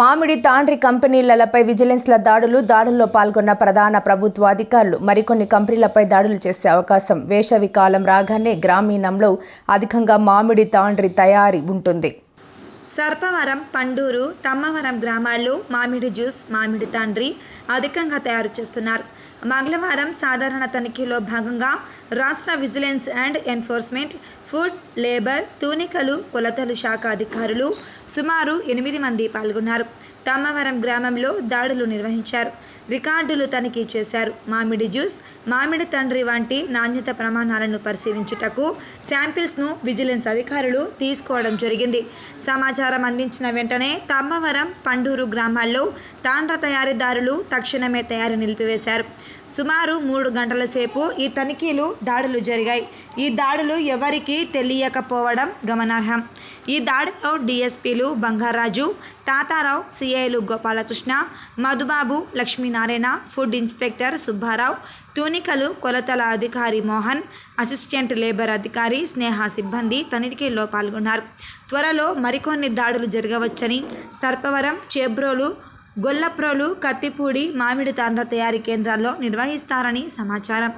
మామిడి తాండ్రి కంపెనీలపై విజిలెన్స్ల దాడులు దాడుల్లో పాల్గొన్న ప్రధాన ప్రభుత్వ అధికారులు మరికొన్ని కంపెనీలపై దాడులు చేసే అవకాశం వేసవి కాలం రాగానే గ్రామీణంలో అధికంగా మామిడి తాండ్రి తయారీ ఉంటుంది. సర్పవరం పండూరు తమ్మవరం గ్రామాల్లో మామిడి జ్యూస్ మామిడి తండ్రి అధికంగా తయారు చేస్తున్నారు. మంగళవారం సాధారణ తనిఖీలో భాగంగా రాష్ట్ర vigilance and enforcement food labour తూనికలు కొలతలు శాఖ అధికారులు సుమారు ఎనిమిది మంది పాల్గొన్నారు. తమ్మవరం గ్రామంలో దాడులు నిర్వహించారు. రికార్డులు తనిఖీ చేశారు. మామిడి జ్యూస్ మామిడి తండ్రి వంటి నాణ్యత ప్రమాణాలను పరిశీలించుటకు శాంపిల్స్ను విజిలెన్స్ అధికారులు తీసుకోవడం జరిగింది. సమాచారం అందించిన వెంటనే తమ్మవరం పండూరు గ్రామాల్లో తాండ్ర తయారీదారులు తక్షణమే తయారీ నిలిపివేశారు. సుమారు మూడు గంటల సేపు ఈ తనిఖీలు దాడులు జరిగాయి. ఈ దాడులు ఎవరికీ తెలియకపోవడం గమనార్హం. ఈ దాడిలో డిఎస్పీలు బంగారాజు తాతారావు సిఐలు గోపాలకృష్ణ మధుబాబు లక్ష్మీనారాయణ ఫుడ్ ఇన్స్పెక్టర్ సుబ్బారావు తూనికలు కొలతల అధికారి మోహన్ అసిస్టెంట్ లేబర్ అధికారి స్నేహ సిబ్బంది తనిఖీల్లో పాల్గొన్నారు. త్వరలో మరికొన్ని దాడులు జరగవచ్చని సర్పవరం చేబ్రోలు గొల్లప్రోలు కత్తిపూడి మామిడి తాండ్ర తయారీ కేంద్రాల్లో నిర్వహిస్తారని సమాచారం.